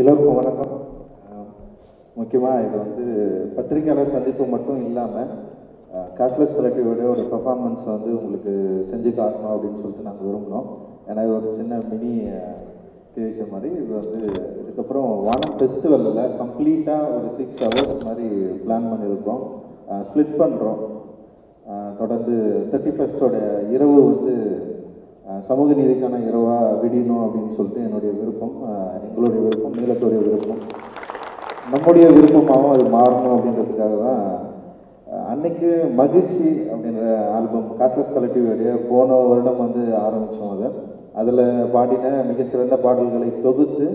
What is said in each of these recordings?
எல்லோருக்கும் வணக்கம். முக்கியமாக இது வந்து பத்திரிக்கையாளர் சந்திப்பு மட்டும் இல்லாமல் கேஷ்லெஸ் கலெக்டிவோட ஒரு பர்ஃபார்மன்ஸ் வந்து உங்களுக்கு செஞ்சு காட்டணும் அப்படின்னு சொல்லிட்டு நாங்கள் விரும்பினோம் ஏன்னா இது ஒரு சின்ன மினி தெரிவித்த மாதிரி. இது வந்து இதுக்கப்புறம் வானம் ஃபெஸ்டிவலில் கம்ப்ளீட்டாக ஒரு சிக்ஸ் ஹவர்ஸ் மாதிரி பிளான் பண்ணியிருக்கோம் ஸ்ப்ளிட் பண்ணுறோம் தொடர்ந்து தேர்ட்டி ஃபஸ்ட்டோட இரவு வந்து சமூக நீதிக்கான இரவாக விடியணும் அப்படின்னு சொல்லிட்டு என்னுடைய விருப்பம் எங்களுடைய விருப்பம் நீளத்துடைய விருப்பம். நம்முடைய விருப்பமாகவும் அது மாறணும் அப்படின்றதுக்காக தான் அன்னைக்கு மகிழ்ச்சி அப்படின்ற ஆல்பம் காஸ்லஸ் கலெக்டிவோடைய போன வருடம் வந்து ஆரம்பித்தோம் அதை. அதில் பாடின மிக சிறந்த பாடல்களை தொகுத்து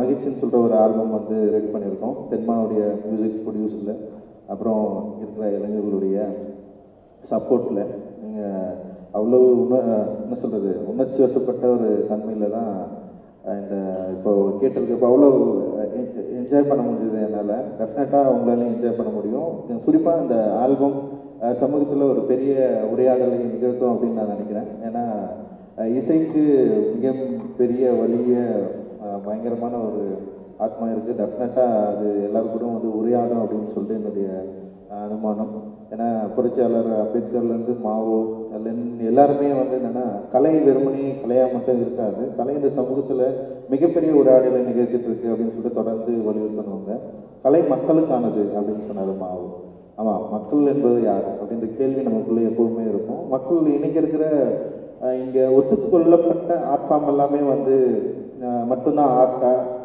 மகிழ்ச்சின்னு சொல்கிற ஒரு ஆல்பம் வந்து ரெடி பண்ணியிருக்கோம். தென்மாவுடைய மியூசிக் ப்ரொடியூஸில் அப்புறம் இருக்கிற இளைஞர்களுடைய சப்போர்ட்டில் நீங்கள் அவ்வளோ உண என்ன சொல்கிறது உணர்ச்சி வசப்பட்ட ஒரு தன்மையில் தான் இந்த இப்போ கேட்டிருக்கு இப்போ அவ்வளோ என்ஜாய் பண்ண முடிஞ்சது என்னால். டெஃபினட்டாக உங்களாலையும் என்ஜாய் பண்ண முடியும். குறிப்பாக இந்த ஆல்பம் சமூகத்தில் ஒரு பெரிய உரையாடலை நிகழ்த்தும் அப்படின்னு நான் நினைக்கிறேன். ஏன்னா இசைக்கு மிக பெரிய வலிய பயங்கரமான ஒரு ஆத்மா இருக்குது டெஃபினட்டாக அது எல்லாரும் கூட வந்து உரையாடும் அப்படின்னு சொல்லிட்டு என்னுடைய அனுமானம் ஏன்னா புரட்சியாளர் அம்பேத்கர்லேருந்து மாவோ லென் எல்லாருமே வந்து என்னென்னா கலை வெறுமனே கலையாக மட்டும் இருக்காது. கலை இந்த சமூகத்தில் மிகப்பெரிய உரையாடலை நிகழ்த்திட்டு இருக்கு அப்படின்னு சொல்லிட்டு தொடர்ந்து வலியுறுத்தினவங்க. கலை மக்களுக்கானது அப்படின்னு சொன்னார் மாவோ. ஆமாம் மக்கள் என்பது யார்? அப்படின்ற கேள்வி நமக்குள்ளே எப்பவுமே இருக்கும். மக்கள் இன்றைக்கி இருக்கிற இங்கே ஒத்துக்கொள்ளப்பட்ட ஆர்ட் ஃபார்ம் எல்லாமே வந்து மட்டும்தான் ஆர்ட்டாக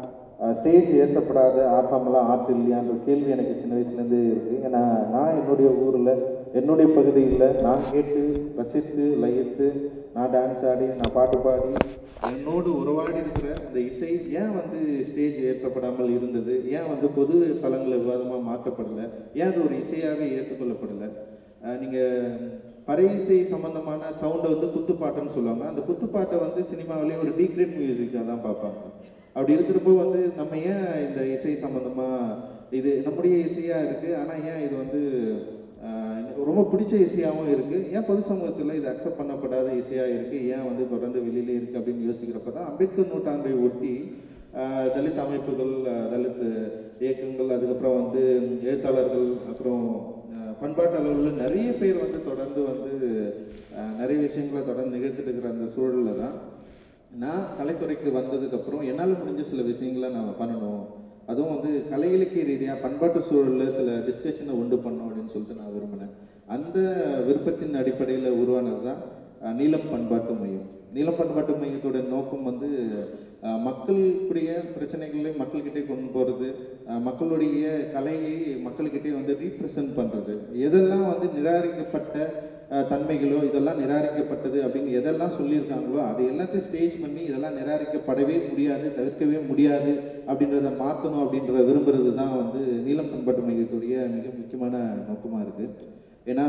ஸ்டேஜ் ஏற்றப்படாத ஆர்ட் ஆர்ட் இல்லையான்ற கேள்வி எனக்கு சின்ன வயசுலேருந்து இருக்குது. ஏன்னா நான் என்னுடைய ஊரில் என்னுடைய பகுதியில் நான் கேட்டு ரசித்து லயித்து நான் டான்ஸ் ஆடி நான் பாட்டு பாடி என்னோடு உறவாடி இருக்கிற அந்த இசை ஏன் வந்து ஸ்டேஜ் ஏற்றப்படாமல் இருந்தது? ஏன் வந்து பொது தளங்களில் விவாதமாக மாற்றப்படலை? ஏன் அது ஒரு இசையாக ஏற்றுக்கொள்ளப்படலை? நீங்கள் பறை இசை சம்மந்தமான சவுண்டை வந்து குத்துப்பாட்டுன்னு சொல்லுவாங்க. அந்த குத்துப்பாட்டை வந்து சினிமாவிலே ஒரு டீக்ரேட் மியூசிக்காக தான் பார்ப்பாங்க. அப்படி இருக்கிறப்போ வந்து நம்ம ஏன் இந்த இசை சம்பந்தமா இது நம்முடைய இசையா இருக்கு? ஆனா ஏன் இது வந்து ரொம்ப பிடிச்ச இசையாகவும் இருக்கு. ஏன் பொது சமூகத்தில் இது அக்செப்ட் பண்ணப்படாத இசையா இருக்கு? ஏன் வந்து தொடர்ந்து வெளியில இருக்கு அப்படின்னு யோசிக்கிறப்ப தான் அம்பேத்கர் நூற்றாண்டை ஒட்டி தலித் அமைப்புகள் தலித் இயக்கங்கள் அதுக்கப்புறம் வந்து எழுத்தாளர்கள் அப்புறம் ஆஹ், பண்பாட்டு அளவில் நிறைய பேர் வந்து தொடர்ந்து வந்து நிறைய விஷயங்களை தொடர்ந்து நிகழ்த்திட்டு இருக்கிற அந்த சூழலில் தான். நான் கலைத்துறைக்கு வந்ததுக்கப்புறம் என்னால் முடிஞ்ச சில விஷயங்களை நான் பண்ணணும். அதுவும் வந்து கலை இலக்கிய ரீதியாக பண்பாட்டு சூழலில் சில டிஸ்கஷனை உண்டு பண்ணணும் அப்படின்னு சொல்லிட்டு நான் விரும்பினேன். அந்த விருப்பத்தின் அடிப்படையில் உருவானது தான் நீலம் பண்பாட்டு மையம். நீலம் பண்பாட்டு மையத்தோட நோக்கம் வந்து அஹ், மக்களுடைய பிரச்சனைகளை மக்கள்கிட்டே கொண்டு போகிறது மக்களுடைய கலையை மக்கள்கிட்டே வந்து ரீப்ரசன்ட் பண்ணுறது எதெல்லாம் வந்து நிராகரிக்கப்பட்ட தன்மைகளோ இதெல்லாம் நிராகரிக்கப்பட்டது அப்படின்னு எதெல்லாம் சொல்லியிருக்காங்களோ அதை எல்லாத்தையும் ஸ்டேஜ் பண்ணி இதெல்லாம் நிராகரிக்கப்படவே முடியாது தவிர்க்கவே முடியாது அப்படின்றத மாற்றணும் அப்படின்ற விரும்புறது தான் வந்து நீளம் பண்பாட்டு மையத்துடைய மிக முக்கியமான நோக்கமாக இருக்குது ஏன்னா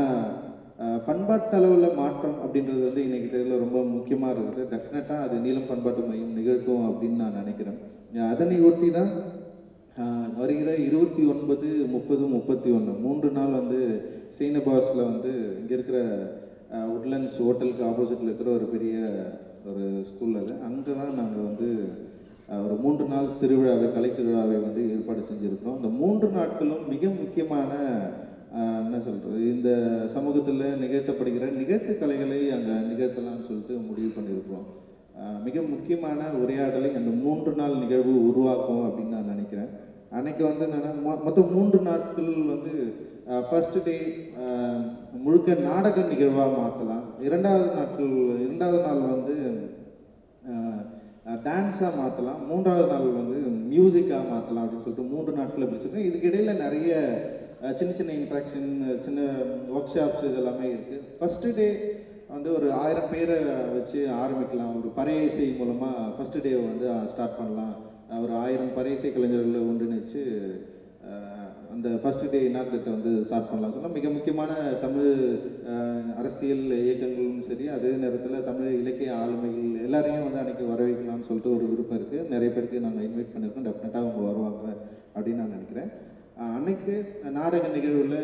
பண்பாட்டளவில் பண்பாட்டு அளவில் மாற்றம் அப்படின்றது வந்து இன்றைக்கி தேதியில் ரொம்ப முக்கியமாக இருக்குது. டெஃபினட்டாக அது நீளம் பண்பாட்டு மையம் நிகழ்த்தும் அப்படின்னு நான் நினைக்கிறேன். அதனை ஒட்டி தான் வருகிற இருபத்தி ஒன்பது முப்பது முப்பத்தி ஒன்று மூன்று நாள் வந்து சீனபாஸில் வந்து இங்கே இருக்கிற உட்லண்ட்ஸ் ஹோட்டலுக்கு ஆப்போசிட்டில் இருக்கிற ஒரு பெரிய ஒரு ஸ்கூல் அது. அங்கே தான் நாங்கள் வந்து ஒரு மூன்று நாள் திருவிழாவை கலை திருவிழாவை வந்து ஏற்பாடு செஞ்சுருக்கிறோம். இந்த மூன்று நாட்களும் மிக முக்கியமான என்ன சொல்கிறது இந்த சமூகத்தில் நிகழ்த்தப்படுகிற நிகழ்த்து கலைகளை அங்கே நிகழ்த்தலாம்னு சொல்லிட்டு முடிவு பண்ணியிருக்கிறோம் மிக முக்கியமான உரையாடலை அந்த மூன்று நாள் நிகழ்வு உருவாக்கும் அப்படின்னு நான் நினைக்கிறேன். அன்னைக்கு வந்து என்னென்னா மொ- மொத்தம் மூன்று நாட்கள் வந்து ஃபர்ஸ்ட் டே முழுக்க நாடக நிகழ்வாக மாற்றலாம் இரண்டாவது நாட்கள் இரண்டாவது நாள் வந்து டான்ஸாக மாற்றலாம் மூன்றாவது நாள் வந்து மியூசிக்காக மாற்றலாம் அப்படின்னு சொல்லிட்டு மூன்று நாட்களை பிரிச்சிருக்கேன் இதுக்கு நிறைய சின்ன சின்ன இன்ட்ராக்ஷன் சின்ன ஒர்க் ஷாப்ஸ் இதெல்லாமே இருக்குது ஃபஸ்ட்டு டே வந்து ஒரு ஆயிரம் பேரை வச்சு ஆரம்பிக்கலாம். ஒரு பறைய இசை மூலமாக ஃபஸ்ட்டு டே வந்து ஸ்டார்ட் பண்ணலாம். ஒரு ஆயிரம் பறை இசை கலைஞர்களை ஒன்றிணைச்சு அந்த ஃபர்ஸ்ட் டே இனாக்ரேட்டை வந்து ஸ்டார்ட் பண்ணலாம் சொன்னால் மிக முக்கியமான தமிழ் அரசியல் இயக்கங்களும் சரி அதே நேரத்தில் தமிழ் இலக்கிய ஆளுமைகள் எல்லாரையும் வந்து அன்றைக்கி வர வைக்கலாம்னு சொல்லிட்டு ஒரு விருப்பம் இருக்குது நிறைய பேருக்கு நாங்கள் இன்வைட் பண்ணியிருக்கோம் டெஃபினட்டாக அவங்க வருவாங்க அப்படின்னு நான் நினைக்கிறேன். அன்னைக்கு நாடக நிகழ்வில்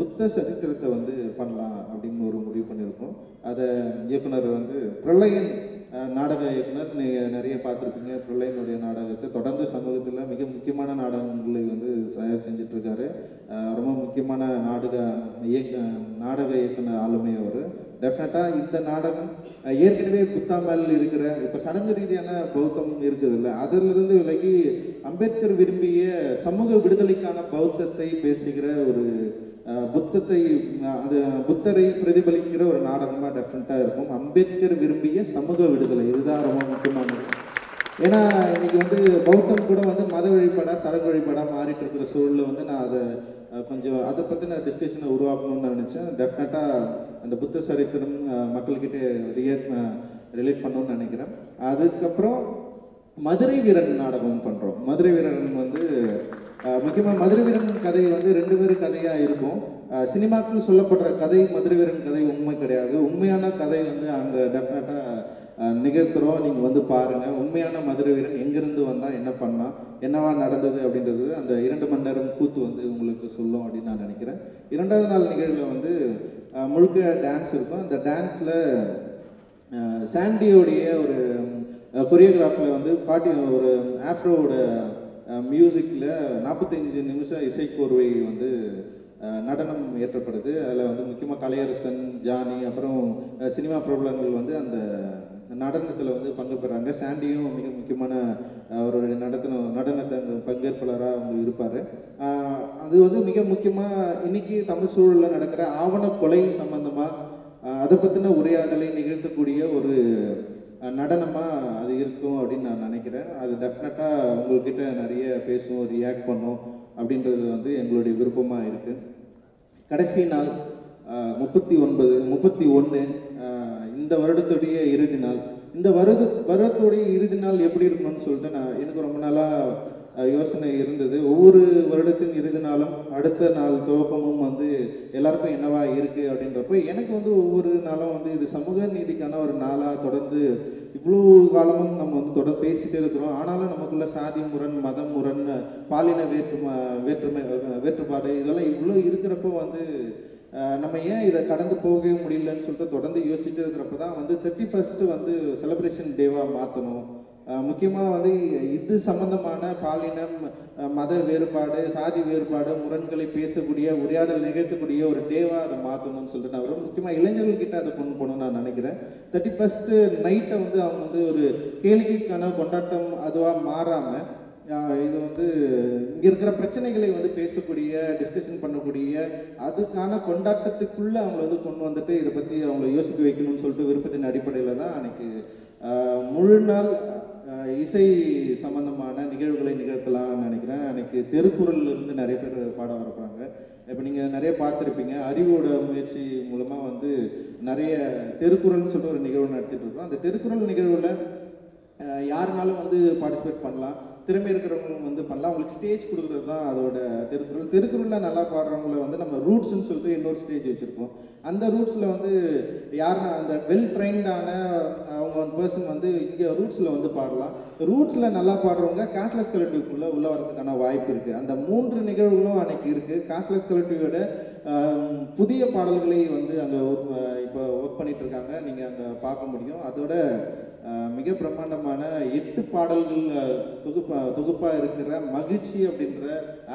புத்த சரித்திரத்தை வந்து பண்ணலாம் அப்படின்னு ஒரு முடிவு பண்ணியிருக்கோம். அதை இயக்குனர் வந்து பிரளயன் நாடக இயக்குனர் நீங்கள் நிறைய பார்த்துருப்பீங்க. பிள்ளையினுடைய நாடகத்தை தொடர்ந்து சமூகத்தில் மிக முக்கியமான நாடகங்களை வந்து தயார் செஞ்சிட்ருக்காரு. ரொம்ப முக்கியமான நாடக இயக்க நாடக இயக்குனர் ஆளுமை அவர். டெஃபினட்டாக இந்த நாடகம் ஏற்கனவே புத்தாமல் இருக்கிற இப்போ சடங்கு ரீதியான பௌத்தம் இருக்குதுல்ல அதிலிருந்து விலகி அம்பேத்கர் விரும்பிய சமூக விடுதலைக்கான பௌத்தத்தை பேசுகிற ஒரு புத்தத்தை அந்த அது புத்தரை பிரதிபலிக்கிற ஒரு நாடகமாக டெஃபினட்டாக இருக்கும். அம்பேத்கர் விரும்பிய சமூக விடுதலை இதுதான் ரொம்ப முக்கியமானது. ஏன்னா இன்னைக்கு வந்து பௌத்தம் கூட வந்து மத வழிபாடாக சடங்கு வழிபாடாக மாறிட்டு இருக்கிற சூழலில் வந்து நான் அதை கொஞ்சம் அதை பற்றின டிஸ்கஷனை உருவாக்கணும்னு நினச்சேன். டெஃபினட்டாக அந்த புத்த சரித்திரம் மக்கள்கிட்ட ரியேட் ரிலேட் பண்ணணும்னு நினைக்கிறேன். அதுக்கப்புறம் மதுரை வீரன் நாடகம் பண்ணுறோம் மதுரை வீரன் வந்து முக்கியமாக மதுரை வீரன் கதை வந்து ரெண்டு பேரும் கதையாக இருக்கும். சினிமாக்கள் சொல்லப்படுற கதை மதுரை வீரன் கதை உண்மை கிடையாது. உண்மையான கதை வந்து அங்கே டெஃபினட்டாக நிகழ்த்துறோம். நீங்கள் வந்து பாருங்கள் உண்மையான மதுரை வீரன் எங்கேருந்து வந்தால் என்ன பண்ணால் என்னவா நடந்தது அப்படின்றது அந்த இரண்டு மணி நேரம் கூத்து வந்து உங்களுக்கு சொல்லும் அப்படின்னு நான் நினைக்கிறேன். இரண்டாவது நாள் நிகழ்வில் வந்து முழுக்க டான்ஸ் இருக்கும். அந்த டான்ஸில் சாண்டியோடைய ஒரு கொரியோகிராஃபில் வந்து பாட்டி ஒரு ஆஃப்ரோவோட மியூசிக்கில் நாற்பத்தஞ்சு நிமிஷம் இசைக்கோர்வை வந்து நடனம் ஏற்றப்படுது. அதில் வந்து முக்கியமாக கலையரசன் ஜானி அப்புறம் சினிமா பிரபலங்கள் வந்து அந்த நடனத்தில் வந்து பங்கு பெறாங்க. சாண்டியும் மிக முக்கியமான அவருடைய நடத்தின நடனத்தை அங்கே பங்கேற்பாளராக அவங்க இருப்பார். அது வந்து மிக முக்கியமாக இன்னைக்கு தமிழ் சூழலில் நடக்கிற ஆவண கொலை சம்பந்தமாக அதை பற்றின உரையாடலை நிகழ்த்தக்கூடிய ஒரு நடனமாக அது இருக்கும் அப்படின்னு நான் நினைக்கிறேன். அது டெஃபினட்டாக உங்கள்கிட்ட நிறைய பேசும் ரியாக்ட் பண்ணும் அப்படின்றது வந்து எங்களுடைய விருப்பமாக இருக்குது கடைசி நாள் முப்பத்தி ஒன்பது முப்பத்தி ஒன்று இந்த வருடத்துடைய இறுதி நாள். இந்த வருட வருடத்துடைய இறுதி நாள் எப்படி இருக்கணும்னு சொல்லிட்டு நான் எனக்கு ரொம்ப நாளாக யோசனை இருந்தது. ஒவ்வொரு வருடத்தின் இறுதி நாளும் அடுத்த நாள் துவக்கமும் வந்து எல்லாருக்கும் என்னவா இருக்கு அப்படின்றப்போ எனக்கு வந்து ஒவ்வொரு நாளும் வந்து இது சமூக நீதிக்கான ஒரு நாளாக தொடர்ந்து இவ்வளோ காலமும் நம்ம வந்து தொடர் பேசிட்டே இருக்கிறோம். ஆனாலும் நமக்குள்ள சாதி முரண் மதம் முரண் பாலின வேற்றுமை வேற்றுமை வேற்றுப்பாடு இதெல்லாம் இவ்வளோ இருக்கிறப்போ வந்து நம்ம ஏன் இதை கடந்து போகவே முடியலன்னு சொல்லிட்டு தொடர்ந்து யோசிச்சுட்டு இருக்கிறப்ப தான் வந்து தேர்ட்டி ஃபஸ்ட்டு வந்து செலிப்ரேஷன் டேவாக மாற்றணும் முக்கியமாக வந்து இது சம்பந்தமான பாலினம் மத வேறுபாடு சாதி வேறுபாடு முரண்களை பேசக்கூடிய உரையாடல் நிகழ்த்தக்கூடிய ஒரு டேவாக அதை மாற்றணும்னு சொல்லிட்டு நான் வரும் முக்கியமாக இளைஞர்கள்கிட்ட அதை கொண்டு போகணும்னு நான் நினைக்கிறேன். தேர்ட்டி ஃபஸ்ட்டு நைட்டை வந்து அவங்க வந்து ஒரு கேளிக்கைக்கான கொண்டாட்டம் அதுவாக மாறாமல் இது வந்து இங்கே இருக்கிற பிரச்சனைகளை வந்து பேசக்கூடிய டிஸ்கஷன் பண்ணக்கூடிய அதுக்கான கொண்டாட்டத்துக்குள்ளே அவங்கள வந்து கொண்டு வந்துட்டு இதை பற்றி அவங்கள யோசிக்க வைக்கணும்னு சொல்லிட்டு விருப்பத்தின் அடிப்படையில் தான் அன்னைக்கு முழு நாள் இசை சம்பந்தமான நிகழ்வுகளை நிகழ்த்தலாம்னு நினைக்கிறேன். அன்னைக்கு திருக்குறள்ல இருந்து நிறைய பேர் பாட வரப்போகிறாங்க இப்போ நீங்கள் நிறைய பார்த்துருப்பீங்க. அறிவோட முயற்சி மூலமாக வந்து நிறைய திருக்குறள்னு சொல்லிட்டு ஒரு நிகழ்வு நடத்திட்டு இருக்கோம். அந்த திருக்குறள் நிகழ்வில் யாருனாலும் வந்து பார்ட்டிசிபேட் பண்ணலாம். திறமை இருக்கிறவங்களும் வந்து பண்ணலாம். அவங்களுக்கு ஸ்டேஜ் கொடுக்குறது தான் அதோட திருக்குறள். திருக்குறளில் நல்லா பாடுறவங்கள வந்து நம்ம ரூட்ஸ்னு சொல்லிட்டு இன்னொரு ஸ்டேஜ் வச்சுருக்கோம் அந்த ரூட்ஸில் வந்து யாருன்னா அந்த வெல் ட்ரைன்டான அவங்க பர்சன் வந்து இங்கே ரூட்ஸில் வந்து பாடலாம். ரூட்ஸில் நல்லா பாடுறவங்க காஸ்ட்லெஸ் கலெக்டிவ்க்குள்ளே உள்ள வரதுக்கான வாய்ப்பு இருக்குது அந்த மூன்று நிகழ்வுகளும் அன்னைக்கு இருக்குது காஸ்ட்லெஸ் கலெக்டிவோட புதிய பாடல்களை வந்து அங்கே இப்போ ஒர்க் பண்ணிகிட்ருக்காங்க இருக்காங்க. நீங்கள் அங்கே பார்க்க முடியும். அதோட மிக பிரம்மாண்டமான எட்டு பாடல்கள் தொகுப்பா தொகுப்பாக இருக்கிற மகிழ்ச்சி அப்படின்ற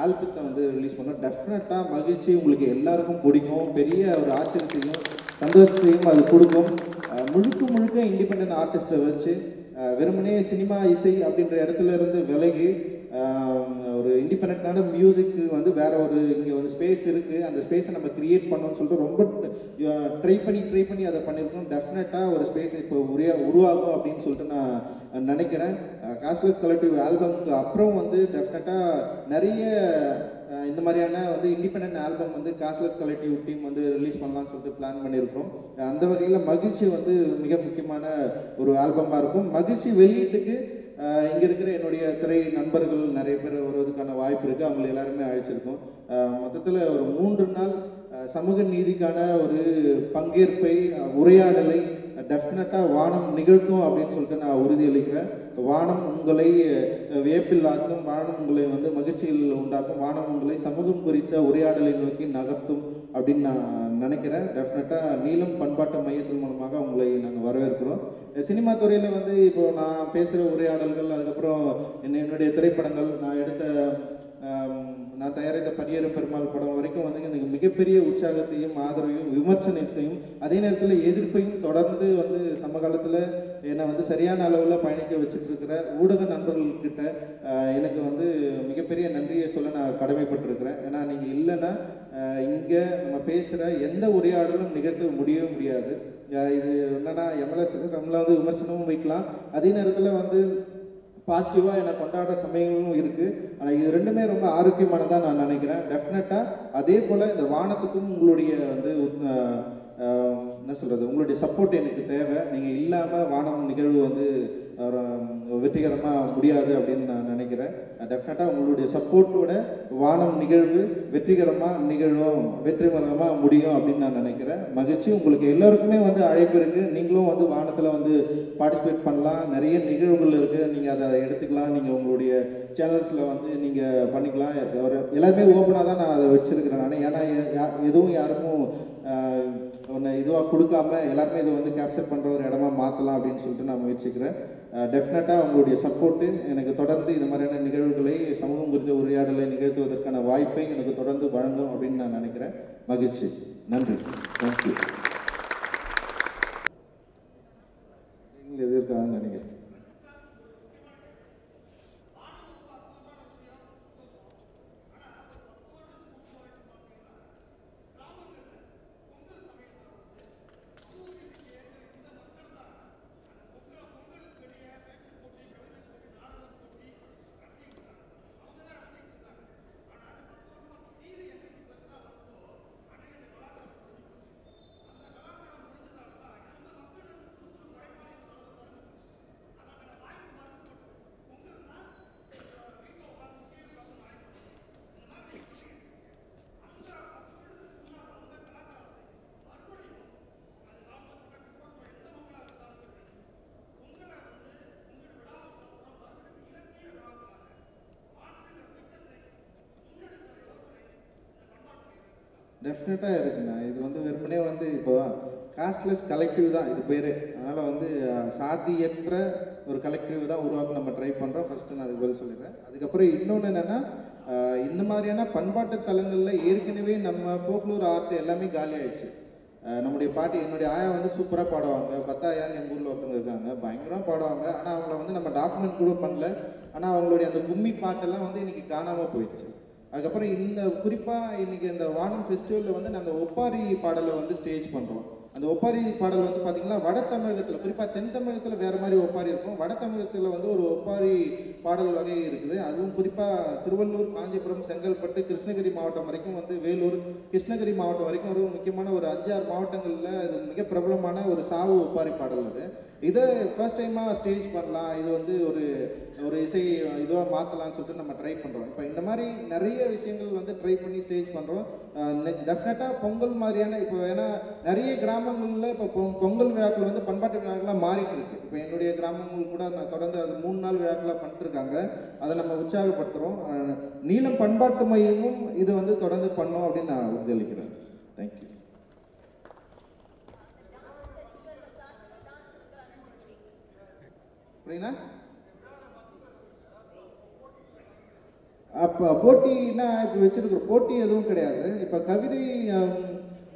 ஆல்பத்தை வந்து ரிலீஸ் பண்ணோம். டெஃபினட்டாக மகிழ்ச்சி உங்களுக்கு எல்லாருக்கும் பிடிக்கும். பெரிய ஒரு ஆச்சரியத்தையும் சந்தோஷத்தையும் அது கொடுக்கும். முழுக்க முழுக்க இண்டிபெண்ட் ஆர்டிஸ்ட்டை வச்சு வெறுமனே சினிமா இசை அப்படின்ற இடத்துல இருந்து விலகி ஒரு இண்டிபெண்ட்டான மியூசிக்கு வந்து வேற ஒரு இங்கே வந்து ஸ்பேஸ் இருக்குது அந்த ஸ்பேஸை நம்ம கிரியேட் பண்ணோம்னு சொல்லிட்டு ரொம்ப ட்ரை பண்ணி ட்ரை பண்ணி அதை பண்ணியிருக்கோம் டெஃபினட்டாக ஒரு ஸ்பேஸ் இப்போ உரிய உருவாகும் அப்படின்னு சொல்லிட்டு நான் நினைக்கிறேன். காஸ்ட்லெஸ் கலெக்டிவ் ஆல்பம்க்கு அப்புறம் வந்து டெஃபினட்டாக நிறைய இந்த மாதிரியான வந்து இண்டிபெண்ட் ஆல்பம் வந்து காஸ்ட்லெஸ் கலெக்டிவ் டீம் வந்து ரிலீஸ் பண்ணலாம்னு சொல்லிட்டு பிளான் பண்ணியிருக்கோம் அந்த வகையில் மகிழ்ச்சி வந்து மிக முக்கியமான ஒரு ஆல்பமாக இருக்கும். மகிழ்ச்சி வெளியீட்டுக்கு இங்கே இருக்கிற என்னுடைய திரை நண்பர்கள் நிறைய பேர் வருவதற்கான வாய்ப்பு இருக்குது அவங்களை எல்லாருமே அழைச்சிருக்கோம். மொத்தத்தில் ஒரு மூன்று நாள் சமூக நீதிக்கான ஒரு பங்கேற்பை உரையாடலை டெஃபினட்டாக வானம் நிகழ்த்தும் அப்படின்னு சொல்லிட்டு நான் உறுதியளிக்கிறேன் வானம் உங்களை வியப்பில்லாக்கும் வானம் உங்களை வந்து மகிழ்ச்சியில் உண்டாக்கும் வானம் உங்களை சமூகம் குறித்த உரையாடலை நோக்கி நகர்த்தும் அப்படின்னு நான் நினைக்கிறேன். டெஃபினட்டாக நீளம் பண்பாட்டு மையத்தின் மூலமாக உங்களை நாங்கள் வரவேற்கிறோம். சினிமா துறையில் வந்து இப்போ நான் பேசுகிற உரையாடல்கள் அதுக்கப்புறம் என்ன- என்னுடைய திரைப்படங்கள் நான் எடுத்த நான் தயாரித்த பரியரும் பெருமாள் படம் வரைக்கும் வந்து எனக்கு மிகப்பெரிய உற்சாகத்தையும் ஆதரவையும் விமர்சனத்தையும் அதே நேரத்தில் எதிர்ப்பையும் தொடர்ந்து வந்து சமகாலத்தில் என்னை வந்து சரியான அளவில் பயணிக்க வச்சுட்டுருக்கிற ஊடக நண்பர்கள்கிட்ட எனக்கு வந்து மிகப்பெரிய நன்றியை சொல்ல நான் கடமைப்பட்டிருக்கிறேன். ஏன்னா நீங்கள் இல்லைன்னா இங்கே நம்ம பேசுகிற எந்த உரையாடலும் நிகழ்த்த முடியவே முடியாது. இது என்னன்னா எம்எல்எஸ் நம்மள வந்து விமர்சனமும் வைக்கலாம். அதே நேரத்தில் வந்து பாசிட்டிவாக என்னை கொண்டாட சமயங்களும் இருக்குது ஆனால் இது ரெண்டுமே ரொம்ப ஆரோக்கியமானதாக நான் நினைக்கிறேன். டெஃபினட்டாக அதே போல் இந்த வானத்துக்கும் உங்களுடைய வந்து என்ன சொல்கிறது உங்களுடைய சப்போர்ட் எனக்கு தேவை. நீங்கள் இல்லாமல் வானம் நிகழ்வு வந்து வெற்றிகரமாக முடியாது அப்படின்னு நான் நினைக்கிறேன். டெஃபினட்டாக உங்களுடைய சப்போர்ட்டோட வானம் நிகழ்வு வெற்றிகரமாக நிகழும் வெற்றிகரமாக முடியும் அப்படின்னு நான் நினைக்கிறேன். மகிழ்ச்சி. உங்களுக்கு எல்லாருக்குமே வந்து அழைப்பு இருக்குது நீங்களும் வந்து வானத்தில் வந்து பார்ட்டிசிபேட் பண்ணலாம். நிறைய நிகழ்வுகள் இருக்குது நீங்கள் அதை எடுத்துக்கலாம். நீங்கள் உங்களுடைய சேனல்ஸில் வந்து நீங்கள் பண்ணிக்கலாம். ஒரு எல்லாருமே ஓப்பனாக தான் நான் அதை வச்சுருக்கிறேன் நான். ஏன்னா எதுவும் யாருக்கும் ஒன்று இதுவாக கொடுக்காம எல்லாருமே இதை வந்து கேப்சர் பண்ணுற ஒரு இடமா மாற்றலாம் அப்படின்னு சொல்லிட்டு நான் முயற்சிக்கிறேன். டெஃபினட்டாக உங்களுடைய சப்போர்ட்டு எனக்கு தொடர்ந்து இது மாதிரியான நிகழ்வுகளை சமூகம் குறித்த உரையாடலை நிகழ்த்துவதற்கான வாய்ப்பை எனக்கு தொடர்ந்து வழங்கும் அப்படின்னு நான் நினைக்கிறேன். மகிழ்ச்சி. நன்றி. தேங்க்யூ நீங்கள் எது இருக்காங்கன்னு நினைக்கிறேன் டெஃபினட்டாக இருக்குண்ணா இது வந்து வெறுமனே வந்து இப்போ காஸ்ட்லெஸ் கலெக்டிவ் தான் இது பேர். அதனால் வந்து சாத்தியற்ற ஒரு கலெக்டிவ் தான் உருவாக்க நம்ம ட்ரை பண்ணுறோம் ஃபஸ்ட்டு நான் அதுக்கு பதில் சொல்லிடுறேன். அதுக்கப்புறம் இன்னொன்று என்னென்னா இந்த மாதிரியான பண்பாட்டு தலங்களில் ஏற்கனவே நம்ம ஃபோக்லூர் ஆர்ட் எல்லாமே காலி ஆயிடுச்சு. நம்முடைய பாட்டி என்னுடைய ஆயா வந்து சூப்பராக பாடுவாங்க. பத்தாயான்னு எங்கள் ஊரில் ஒருத்தவங்க இருக்காங்க. பயங்கரமாக பாடுவாங்க. ஆனால் அவங்கள வந்து நம்ம டாக்குமெண்ட் கூட பண்ணல. ஆனால் அவங்களுடைய அந்த கும்மி பாட்டெல்லாம் வந்து இன்றைக்கி காணாமல் போயிடுச்சு. அதுக்கப்புறம் இந்த குறிப்பாக இன்னைக்கு இந்த வானம் ஃபெஸ்டிவலில் வந்து நாங்கள் ஒப்பாரி பாடலை வந்து ஸ்டேஜ் பண்ணுறோம் அந்த ஒப்பாரி பாடல் வந்து பார்த்தீங்கன்னா வட தமிழகத்தில் குறிப்பாக தென் தமிழகத்தில் வேறு மாதிரி ஒப்பாரி இருக்கும். வட தமிழகத்தில் வந்து ஒரு ஒப்பாரி பாடல் வகை இருக்குது. அதுவும் குறிப்பாக திருவள்ளூர் காஞ்சிபுரம் செங்கல்பட்டு கிருஷ்ணகிரி மாவட்டம் வரைக்கும் வந்து வேலூர் கிருஷ்ணகிரி மாவட்டம் வரைக்கும் ஒரு முக்கியமான ஒரு அஞ்சாறு மாவட்டங்களில் இது மிக பிரபலமான ஒரு சாவு ஒப்பாரி பாடல் அது. இதை ஃபர்ஸ்ட் டைமாக ஸ்டேஜ் பண்ணலாம். இது வந்து ஒரு ஒரு இசை இதுவாக மாற்றலாம்னு சொல்லிட்டு நம்ம ட்ரை பண்ணுறோம் இப்போ இந்த மாதிரி நிறைய விஷயங்கள் வந்து ட்ரை பண்ணி ஸ்டேஜ் பண்ணுறோம் டெஃபினட்டாக பொங்கல் மாதிரியான இப்போ ஏன்னா நிறைய கிராமங்களில் இப்போ பொங்கல் விழாக்கள் வந்து பண்பாட்டு விழாக்களாக மாறிட்டு இருக்கு. இப்போ என்னுடைய கிராமங்கள் கூட நான் தொடர்ந்து அது மூணு நாள் விழாக்களாக பண்ணிட்டுருக்காங்க அதை நம்ம உற்சாகப்படுத்துகிறோம் நீளம் பண்பாட்டு மையமும் இது வந்து தொடர்ந்து பண்ணோம் அப்படின்னு நான் உறுதியளிக்கிறேன். தேங்க்யூ அப்படின்னா அப்போ போட்டினா இப்போ வச்சிருக்கிற போட்டி எதுவும் கிடையாது. இப்போ கவிதை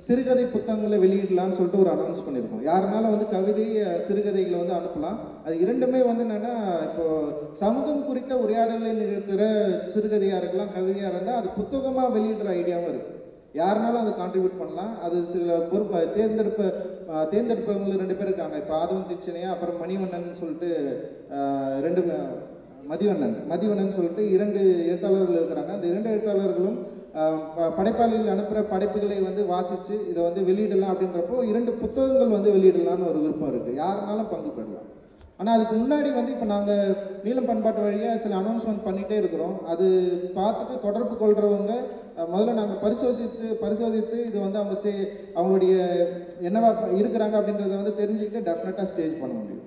சிறுகதை புத்தகங்களை வெளியிடலான்னு சொல்லிட்டு ஒரு அனௌன்ஸ் பண்ணியிருக்கோம் யாருனாலும் வந்து கவிதை சிறுகதைகளை வந்து அனுப்பலாம். அது இரண்டுமே வந்து என்னென்னா இப்போது சமூகம் குறித்த உரையாடலை நிகழ்த்துகிற சிறுகதையாக இருக்கலாம் கவிதையாக இருந்தால் அது புத்தகமாக வெளியிடுற ஐடியாவும் இருக்குது யாருனாலும் அதை கான்ட்ரிபியூட் பண்ணலாம். அது சில பொறுப்பு தேர்ந்தெடுப்ப அஹ், தேர்ந்தெடுப்பவங்க ரெண்டு பேர் இருக்காங்க. இப்போ ஆதவன் தீட்சணையா அப்புறம் மணிவண்ணன் சொல்லிட்டு ரெண்டு மதிவண்ணன் மதிவண்ணன் சொல்லிட்டு இரண்டு எழுத்தாளர்கள் இருக்கிறாங்க. அந்த இரண்டு எழுத்தாளர்களும் ப- படைப்பாளிகள் அனுப்புகிற படைப்புகளை வந்து வாசித்து இதை வந்து வெளியிடலாம் அப்படின்றப்போ இரண்டு புத்தகங்கள் வந்து வெளியிடலாம்னு ஒரு விருப்பம் இருக்குது யாருனாலும் பங்கு பெறலாம். ஆனால் அதுக்கு முன்னாடி வந்து இப்போ நாங்கள் நீளம் பண்பாட்டு வழியாக சில அனௌன்ஸ்மெண்ட் பண்ணிகிட்டே இருக்கிறோம். அது பார்த்துட்டு தொடர்பு கொள்கிறவங்க முதல்ல நாங்கள் பரிசோதித்து பரிசோதித்து இது வந்து அவங்க ஸ்டே அவங்களுடைய என்னவா இருக்கிறாங்க அப்படின்றத வந்து தெரிஞ்சுக்கிட்டு டெஃபினட்டாக ஸ்டேஜ் பண்ண முடியும்.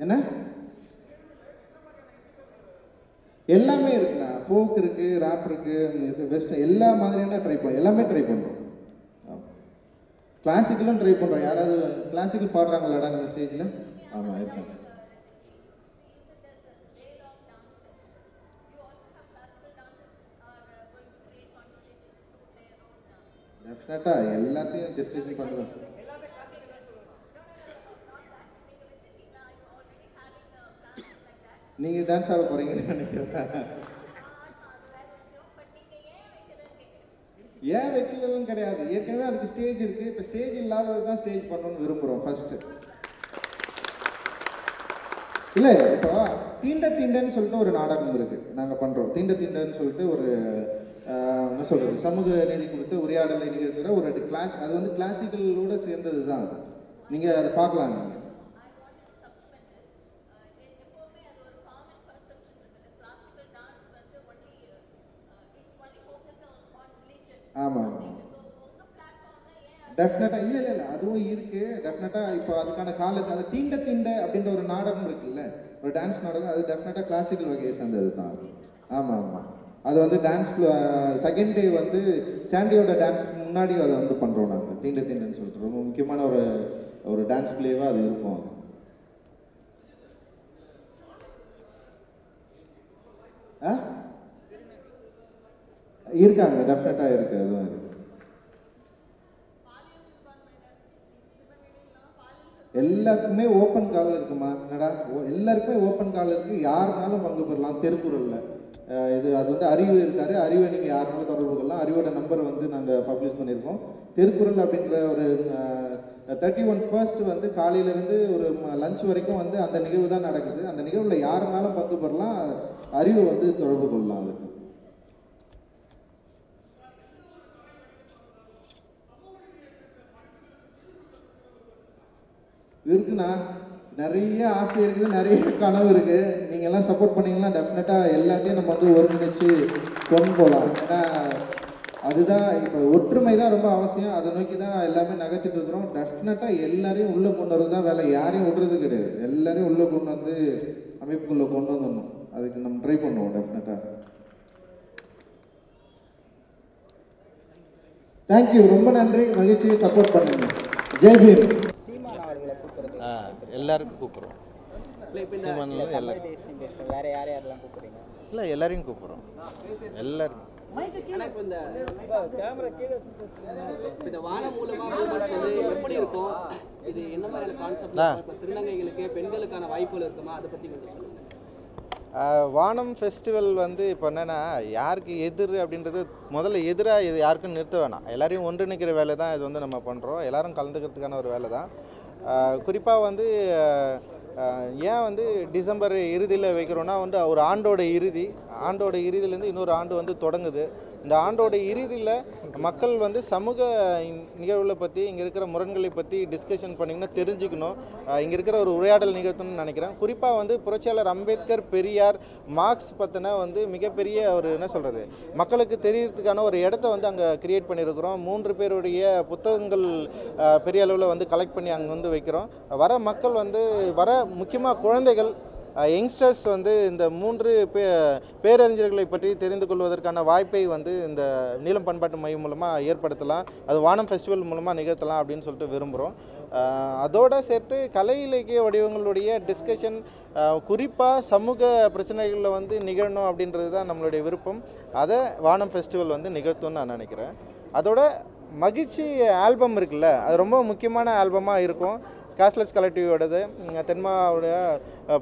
என்ன? எல்லாமே இருக்குண்ணா. ஃபோக் இருக்குது ரேப் இருக்குது இது வெஸ்ட் எல்லா மாதிரியான ட்ரை பண்ணோம் எல்லாமே ட்ரை பண்ணுறோம் கிளாசிக்கலும் ட்ரை பண்ணுறோம் யாராவது கிளாசிக்கல் பாடுறாங்களாடா நம்ம ஸ்டேஜில் ஆமாம் இருக்கும் டெஃபினட்டாக எல்லாத்தையும் டிஸ்கஷன் பண்ணுறோம் நீங்கள் டான்ஸ் ஆட போகிறீங்கன்னு நினைக்கிறேன் ஏன் வைக்கலன்னு கிடையாது. ஏற்கனவே அதுக்கு ஸ்டேஜ் இருக்குது இப்போ ஸ்டேஜ் இல்லாதது தான் ஸ்டேஜ் பண்ணணும்னு விரும்புகிறோம் ஃபஸ்ட்டு இல்லை இப்போ தீண்ட தீண்டன்னு சொல்லிட்டு ஒரு நாடகம் இருக்குது நாங்கள் பண்ணுறோம் தீண்ட தீண்டன்னு சொல்லிட்டு ஒரு என்ன சொல்கிறது சமூக நீதி கொடுத்து உரையாடலை நிகழ்த்துகிற ஒரு கிளாஸ் அது வந்து கிளாசிக்கலோட சேர்ந்தது தான் அது. நீங்கள் அதை பார்க்கலாம் நீங்கள் ஆமாம் ஆமாம் டெஃபினட்டாக இல்லை இல்லை இல்லை. அதுவும் இருக்குது டெஃபினட்டாக இப்போ அதுக்கான காலத்து அது தீண்ட தீண்ட அப்படின்ற ஒரு நாடகம் இருக்குல்ல? ஒரு டான்ஸ் நாடகம் அது டெஃபினட்டாக கிளாசிக்கல் வகையை சேர்ந்தது தான். ஆமாம் ஆமாம் அது வந்து டான்ஸ் செகண்ட் டே வந்து சாண்டியோட டான்ஸுக்கு முன்னாடி அதை வந்து பண்ணுறோம் நாங்கள் தீண்ட தீண்டன்னு சொல்லிட்டு. ரொம்ப முக்கியமான ஒரு ஒரு டான்ஸ் பிளேவாக அது இருக்கும் ஆ? இருக்காங்க. டெஃபினட்டாக இருக்குது அதுவும் இருக்குது எல்லாருக்குமே ஓப்பன் கால் இருக்குமா? என்னடா ஓ- எல்லாருக்குமே ஓப்பன் கால் இருக்குது யாருனாலும் பங்கு பெறலாம். திருக்குறளில் இது அது வந்து அறிவு இருக்காரு. அறிவை நீங்கள் யாருனாலும் தொடர்பு கொள்ளலாம். அறிவோட நம்பர் வந்து நாங்கள் பப்ளிஷ் பண்ணியிருக்கோம் திருக்குறள் அப்படின்ற ஒரு தேர்ட்டி ஒன் ஃபர்ஸ்ட் வந்து காலையிலேருந்து ஒரு லஞ்ச் வரைக்கும் வந்து அந்த நிகழ்வு தான் நடக்குது. அந்த நிகழ்வில் யாருனாலும் பங்கு பெறலாம். அறிவை வந்து தொடர்பு கொள்ளலாம் அதுக்கு. இவருக்குண்ணா நிறைய ஆசை இருக்குது நிறைய கனவு இருக்குது நீங்கள் எல்லாம் சப்போர்ட் பண்ணீங்கன்னா டெஃபினட்டாக எல்லாத்தையும் நம்ம வந்து ஒருங்கிணைச்சு கொண்டு போகலாம். ஏன்னா அதுதான் இப்போ ஒற்றுமை தான் ரொம்ப அவசியம். அதை நோக்கி தான் எல்லாமே நகர்த்திட்டு இருக்கிறோம். டெஃபினட்டாக எல்லாரையும் உள்ளே கொண்டு வரது தான் வேலை. யாரையும் விடுறது கிடையாது. எல்லாரையும் உள்ளே கொண்டு வந்து அமைப்புக்குள்ளே கொண்டு வந்துடணும். அதுக்கு நம்ம ட்ரை பண்ணுவோம் டெஃபினட்டாக தேங்க்யூ ரொம்ப நன்றி. மகிழ்ச்சியை சப்போர்ட் பண்ணுங்க. ஜெய் பீம். எல்லாருக்கும் கூப்பிட்றோம். சீமானில் எல்லாரும். தேசியம் பேசுகிறோம் வேற யார் யாரெல்லாம் கூப்பிடுறீங்க? இல்லை எல்லாரையும் கூப்பிட்றோம். எல்லாரும். ஆனா இப்ப இந்த இப்ப இந்த வானம் மூலமா மூமெண்ட்ஸ் வந்து எப்படி இருக்கும்? இது என்ன மாதிரியான கான்செப்ட் இப்ப திருநங்கைகளுக்கு பெண்களுக்கான வாய்ப்புகள் இருக்குமா? அதை பத்தி கொஞ்சம் சொல்லுங்க. ஆ, வானம் ஃபெஸ்டிவல் வந்து இப்போ என்னென்னா யாருக்கு எதிர் அப்படின்றது முதல்ல எதிராக இது யாருக்கும் நிறுத்த வேணாம். எல்லாரையும் ஒன்றிணைக்கிற வேலை தான் இது வந்து நம்ம பண்ணுறோம் எல்லாரும் கலந்துக்கிறதுக்கான ஒரு வேலை தான் குறிப்பாக வந்து ஏன் வந்து டிசம்பர் இறுதியில் வைக்கிறோன்னா வந்து ஒரு ஆண்டோட இறுதி ஆண்டோட இறுதியிலேருந்து இன்னொரு ஆண்டு வந்து தொடங்குது. இந்த ஆண்டோட இறுதியில் மக்கள் வந்து சமூக நிகழ்வுகளை பற்றி இங்கே இருக்கிற முரண்களை பற்றி டிஸ்கஷன் பண்ணிங்கன்னா தெரிஞ்சுக்கணும். இங்கே இருக்கிற ஒரு உரையாடல் நிகழ்த்தணும்னு நினைக்கிறேன். குறிப்பாக வந்து புரட்சியாளர் அம்பேத்கர் பெரியார் மார்க்ஸ் பற்றின வந்து மிகப்பெரிய ஒரு என்ன சொல்கிறது மக்களுக்கு தெரியறதுக்கான ஒரு இடத்த வந்து அங்கே கிரியேட் பண்ணியிருக்கிறோம். மூன்று பேருடைய புத்தகங்கள் பெரிய அளவில் வந்து கலெக்ட் பண்ணி அங்கே வந்து வைக்கிறோம். வர மக்கள் வந்து வர முக்கியமாக குழந்தைகள் யங்ஸ்டர்ஸ் வந்து இந்த மூன்று பே பேரறிஞர்களை பற்றி தெரிந்து கொள்வதற்கான வாய்ப்பை வந்து இந்த நீளம் பண்பாட்டு மையம் மூலமாக ஏற்படுத்தலாம். அது வானம் ஃபெஸ்டிவல் மூலமாக நிகழ்த்தலாம் அப்படின்னு சொல்லிட்டு விரும்புகிறோம் அதோடு சேர்த்து கலை இலக்கிய வடிவங்களுடைய டிஸ்கஷன் குறிப்பாக சமூக பிரச்சனைகளில் வந்து நிகழணும் அப்படின்றது தான் நம்மளுடைய விருப்பம். அதை வானம் ஃபெஸ்டிவல் வந்து நிகழ்த்தும்னு நான் நினைக்கிறேன். அதோட மகிழ்ச்சி ஆல்பம் இருக்குல்ல அது ரொம்ப முக்கியமான ஆல்பமாக இருக்கும். காஸ்ட்லெஸ் கலெக்டிவோடது தென்மாவுடைய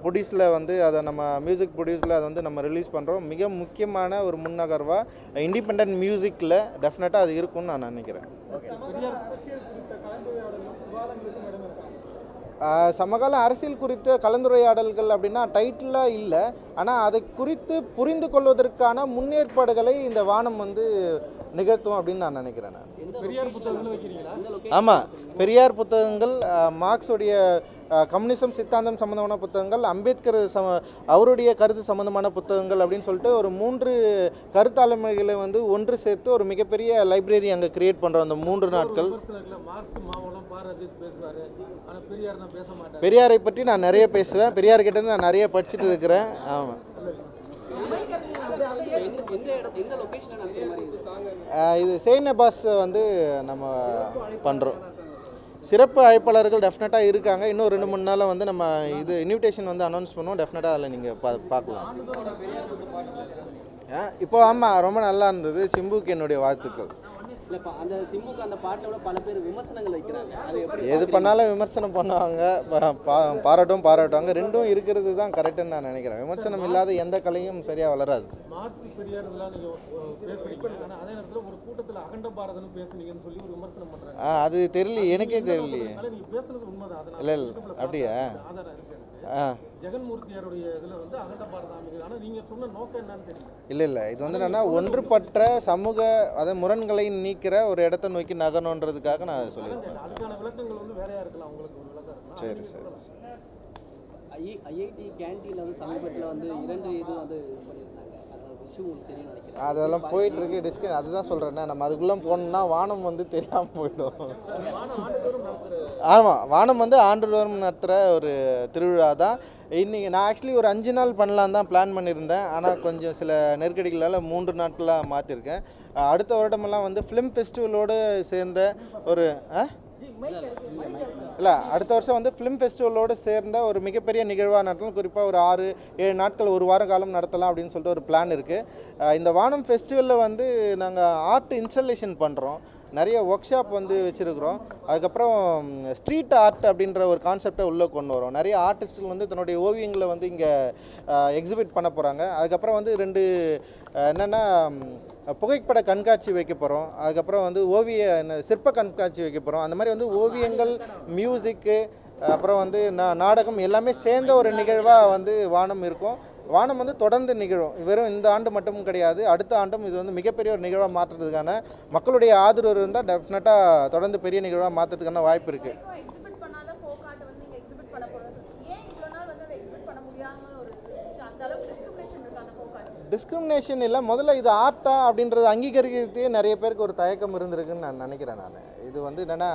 ப்ரொடியூஸில் வந்து அதை நம்ம மியூசிக் ப்ரொடியூஸில் அதை வந்து நம்ம ரிலீஸ் பண்ணுறோம் மிக முக்கியமான ஒரு முன்னகர்வாக இண்டிபெண்ட் மியூசிக்கில் டெஃபினட்டாக அது இருக்கும்னு நான் நினைக்கிறேன். சமகால அரசியல் குறித்த கலந்துரையாடல்கள் அப்படின்னா டைட்டிலாக இல்லை. ஆனால் அதை குறித்து புரிந்து கொள்வதற்கான முன்னேற்பாடுகளை இந்த வானம் வந்து நிகழ்த்தும் அப்படின்னு நான் நினைக்கிறேன் நான். ஆமாம் பெரியார் புத்தகங்கள் மார்க்ஸுடைய கம்யூனிசம் சித்தாந்தம் சம்மந்தமான புத்தகங்கள் அம்பேத்கர் சம அவருடைய கருத்து சம்மந்தமான புத்தகங்கள் அப்படின்னு சொல்லிட்டு ஒரு மூன்று கருத்தாளுமைகளை வந்து ஒன்று சேர்த்து ஒரு மிகப்பெரிய லைப்ரரி அங்கே கிரியேட் பண்ணுறோம் அந்த மூன்று நாட்கள். பெரியார் பற்றி நான் நிறைய பேசுவேன். பெரியார் கிட்ட இருந்து நான் நிறைய படிச்சுட்டு இருக்கிறேன். ஆமாம் இது செயின பாஸ் வந்து நம்ம பண்ணுறோம் சிறப்பு அழைப்பாளர்கள் டெஃபினட்டாக இருக்காங்க. இன்னும் ரெண்டு மூணு நாளில் வந்து நம்ம இது இன்விடேஷன் வந்து அனௌன்ஸ் பண்ணுவோம். டெஃபினட்டாக அதில் நீங்கள் பா பார்க்கலாம். இப்போ ஆமாம் ரொம்ப நல்லா இருந்தது சிம்புக்கு என்னுடைய வாழ்த்துக்கள். எது பண்ணாலும் விமர்சனம் பண்ணுவாங்க பாராட்டும் பாராட்டுவாங்க. ரெண்டும் இருக்கிறது தான் கரெக்டுன்னு நான் நினைக்கிறேன். விமர்சனம் இல்லாத எந்த கலையும் சரியாக வளராது. அதே நேரத்துல ஒரு கூட்டத்துல அகண்ட பாரதம்னு பேசுனீங்கன்னு சொல்லி ஒரு விமர்சனம் பண்றாங்க. ஆ அது தெரியல எனக்கே தெரியலையே. இல்லை இல்லை அப்படியா? ஜெகன்மூர்த்தியாருடைய இதுல வந்து அகண்ட சொன்ன நோக்கம் என்னன்னு தெரியல. இல்லை இல்லை. இது வந்து என்னன்னா ஒன்றுபட்ட சமூக அதாவது முரண்களை நீக்கிற ஒரு இடத்த நோக்கி நகரணுன்றதுக்காக நான் அதை சொல்லியிருக்கேன். அதுக்கான விளக்கங்கள் வந்து வேறையா இருக்கலாம் உங்களுக்கு ஒரு விளக்கம் இருக்கலாம் சரி சரி சரி. ஐ ஐஐடி கேண்டீன்ல வந்து சமீபத்தில் வந்து இரண்டு இது வந்து இது பண்ணியிருந்தாங்க. அதெல்லாம் போயிட்டு இருக்கு டிஸ்க அதுதான் சொல்கிறேன்னே நம்ம அதுக்குள்ளே போனோம்னா வானம் வந்து தெரியாமல் போயிடும். ஆமாம் வானம் வந்து ஆண்டுதோறும் நடத்துகிற ஒரு திருவிழா தான். இன்றைக்கி நான் ஆக்சுவலி ஒரு அஞ்சு நாள் பண்ணலாம் தான் பிளான் பண்ணியிருந்தேன். ஆனால் கொஞ்சம் சில நெருக்கடிகளால் மூன்று நாட்களாக மாற்றிருக்கேன் அடுத்த வருடமெல்லாம் வந்து ஃபிலிம் ஃபெஸ்டிவலோடு சேர்ந்த ஒரு ஆ? இல்லை அடுத்த வருஷம் வந்து ஃபிலிம் ஃபெஸ்டிவலோடு சேர்ந்த ஒரு மிகப்பெரிய நிகழ்வாக நடத்தலாம் குறிப்பாக ஒரு ஆறு ஏழு நாட்கள் ஒரு வார காலம் நடத்தலாம் அப்படின்னு சொல்லிட்டு ஒரு பிளான் இருக்குது இந்த வானம் ஃபெஸ்டிவலில் வந்து நாங்கள் ஆர்ட் இன்ஸ்டலேஷன் பண்ணுறோம் நிறைய ஒர்க் ஷாப் வந்து வச்சுருக்குறோம். அதுக்கப்புறம் ஸ்ட்ரீட் ஆர்ட் அப்படின்ற ஒரு கான்செப்டை உள்ளே கொண்டு வரோம். நிறைய ஆர்டிஸ்ட்டுகள் வந்து தன்னுடைய ஓவியங்களை வந்து இங்கே எக்ஸிபிட் பண்ண போகிறாங்க அதுக்கப்புறம் வந்து ரெண்டு என்னென்னா புகைப்பட கண்காட்சி வைக்க போகிறோம் அதுக்கப்புறம் வந்து ஓவிய சிற்ப கண்காட்சி வைக்க போகிறோம் அந்த மாதிரி வந்து ஓவியங்கள் மியூசிக்கு அப்புறம் வந்து நா- நாடகம் எல்லாமே சேர்ந்த ஒரு நிகழ்வாக வந்து வானம் இருக்கும். வானம் வந்து தொடர்ந்து நிகழும். வெறும் இந்த ஆண்டு மட்டும் கிடையாது. அடுத்த ஆண்டும் இது வந்து மிகப்பெரிய ஒரு நிகழ்வாக மாற்றுறதுக்கான மக்களுடைய ஆதரவு இருந்தால் டெஃபினட்டாக தொடர்ந்து பெரிய நிகழ்வாக மாற்றுறதுக்கான வாய்ப்பு இருக்குது எக்ஸிபிட் பண்ணாத ஃபோக் ஆர்ட் வந்து நீங்க எக்ஸிபிட் பண்ண போறது ஏன் இவ்வளவு நாள் வந்து அதை எக்ஸிபிட் பண்ண முடியாம ஒரு விஷயம் அந்த அளவுக்கு டிஸ்கிரிமினேஷன் இருக்கு அந்த ஃபோக் ஆர்ட்ஸ் டிஸ்கிரிமினேஷன் இல்லை. முதல்ல இது ஆர்ட்டா அப்படின்றது அங்கீகரிக்கிறதே நிறைய பேருக்கு ஒரு தயக்கம் இருந்திருக்குன்னு நான் நினைக்கிறேன் நான். இது வந்து என்னென்னா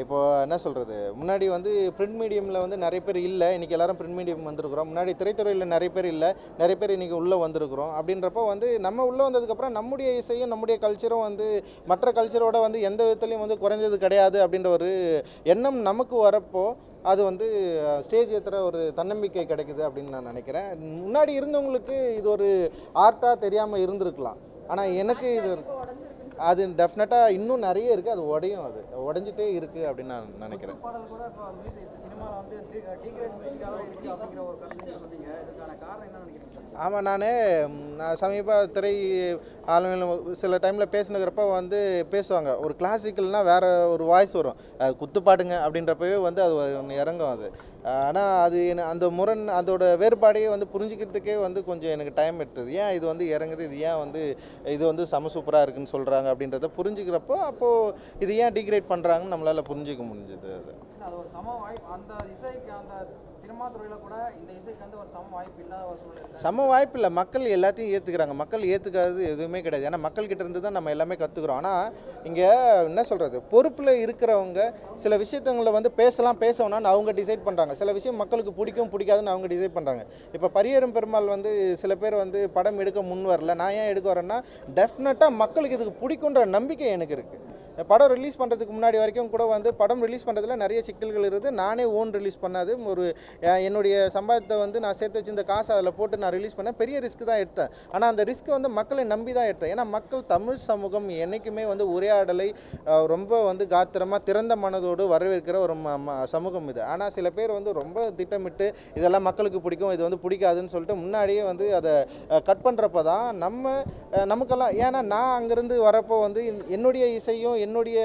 இப்போது என்ன சொல்கிறது முன்னாடி வந்து பிரிண்ட் மீடியமில் வந்து நிறைய பேர் இல்லை. இன்றைக்கி எல்லாரும் பிரிண்ட் மீடியம் வந்திருக்கிறோம். முன்னாடி திரைத்துறையில் நிறைய பேர் இல்லை. நிறைய பேர் இன்றைக்கி உள்ளே வந்திருக்கிறோம். அப்படின்றப்போ வந்து நம்ம உள்ளே வந்ததுக்கப்புறம் நம்முடைய இசையும் நம்முடைய கல்ச்சரும் வந்து மற்ற கல்ச்சரோட வந்து எந்த விதத்துலையும் வந்து குறைஞ்சது கிடையாது அப்படின்ற ஒரு எண்ணம் நமக்கு வரப்போ அது வந்து ஸ்டேஜ் ஏற்றுற ஒரு தன்னம்பிக்கை கிடைக்குது அப்படின்னு நான் நினைக்கிறேன். முன்னாடி இருந்தவங்களுக்கு இது ஒரு ஆர்ட்டாக தெரியாமல் இருந்திருக்கலாம். ஆனால் எனக்கு இது அது டெஃபினட்டாக இன்னும் நிறைய இருக்குது அது உடையும் அது. உடஞ்சிட்டே இருக்குது அப்படின்னு நான் நினைக்கிறேன். ஆமாம் நான் நான் சமீப திரை ஆளுமையில் சில டைமில் பேசினுக்கிறப்ப வந்து பேசுவாங்க. ஒரு கிளாசிக்கல்னால் வேறு ஒரு வாய்ஸ் வரும். அது குத்துப்பாட்டுங்க அப்படின்றப்பவே வந்து அது ஒன்று இறங்கும் அது. ஆனால் அது அந்த முரண் அதோட வேறுபாடையே வந்து புரிஞ்சுக்கிறதுக்கே வந்து கொஞ்சம் எனக்கு டைம் எடுத்தது. ஏன் இது வந்து இறங்குது? இது ஏன் வந்து இது வந்து செம சூப்பராக இருக்குன்னு சொல்கிறாங்க அப்படின்றத புரிஞ்சுக்கிறப்போ அப்போது இது ஏன் டிகிரேட் பண்ணுறாங்கன்னு நம்மளால் புரிஞ்சிக்க முடிஞ்சது அது. இல்ல, அது ஒரு சம வாய்ப்பு. அந்த இசைக்கு அந்த சினிமா கூட இந்த இசைக்கு வந்து ஒரு சம வாய்ப்பு இல்லாத ஒரு சூழ்நிலை சம வாய்ப்பு இல்லை. மக்கள் எல்லாத்தையும் ஏற்றுக்கிறாங்க மக்கள் ஏற்றுக்காதது எதுவுமே கிடையாது. ஏன்னா மக்கள் கிட்ட இருந்து தான் நம்ம எல்லாமே கற்றுக்குறோம் ஆனால் இங்கே என்ன சொல்கிறது பொறுப்பில் இருக்கிறவங்க சில விஷயத்தங்களை வந்து பேசலாம் பேச அவங்க டிசைட் பண்ணுறாங்க சில விஷயம் மக்களுக்கு பிடிக்கும் பிடிக்காதுன்னு அவங்க டிசைட் பண்ணுறாங்க இப்போ பரியரும் பெருமாள் வந்து சில பேர் வந்து படம் எடுக்க முன் வரல. நான் ஏன் எடுக்க வரேன்னா டெஃபினட்டாக மக்களுக்கு இதுக்கு பிடிக்குன்ற நம்பிக்கை எனக்கு இருக்குது படம் ரிலீஸ் பண்ணுறதுக்கு முன்னாடி வரைக்கும் கூட வந்து படம் ரிலீஸ் பண்ணுறதுல நிறைய சிக்கல்கள் இருக்குது நானே ஓன் ரிலீஸ் பண்ணாது. ஒரு என்னுடைய சம்பாதத்தை வந்து நான் சேர்த்து வச்சிருந்த காசை அதில் போட்டு நான் ரிலீஸ் பண்ணேன். பெரிய ரிஸ்க் தான் எடுத்தேன். ஆனால் அந்த ரிஸ்க்கை வந்து மக்களை நம்பி தான் எடுத்தேன். ஏன்னா மக்கள் தமிழ் சமூகம் என்றைக்குமே வந்து உரையாடலை ரொம்ப வந்து காத்திரமாக திறந்த மனதோடு வரவேற்கிற ஒரு ம- ம- சமூகம் இது. ஆனால் சில பேர் வந்து ரொம்ப திட்டமிட்டு இதெல்லாம் மக்களுக்கு பிடிக்கும் இது வந்து பிடிக்காதுன்னு சொல்லிட்டு முன்னாடியே வந்து அதை கட் பண்ணுறப்ப தான் நம்ம நமக்கெல்லாம் ஏன்னா நான் அங்கேருந்து வரப்போ வந்து என்னுடைய இசையும் என்னுடைய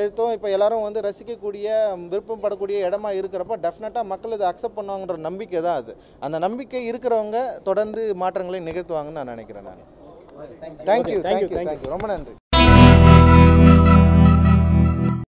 எழுத்தும் இப்போ எல்லாரும் வந்து ரசிக்கக்கூடிய விருப்பப்படக்கூடிய இடமா இருக்கிறப்ப டெஃபினட்டாக மக்கள் இதை அக்செப்ட் பண்ணுவாங்கன்ற நம்பிக்கை தான் அது. அந்த நம்பிக்கை இருக்கிறவங்க தொடர்ந்து மாற்றங்களை நிகழ்த்துவாங்கன்னு நான் நினைக்கிறேன் நான். தேங்க்யூ தேங்க்யூ தேங்க்யூ ரொம்ப நன்றி.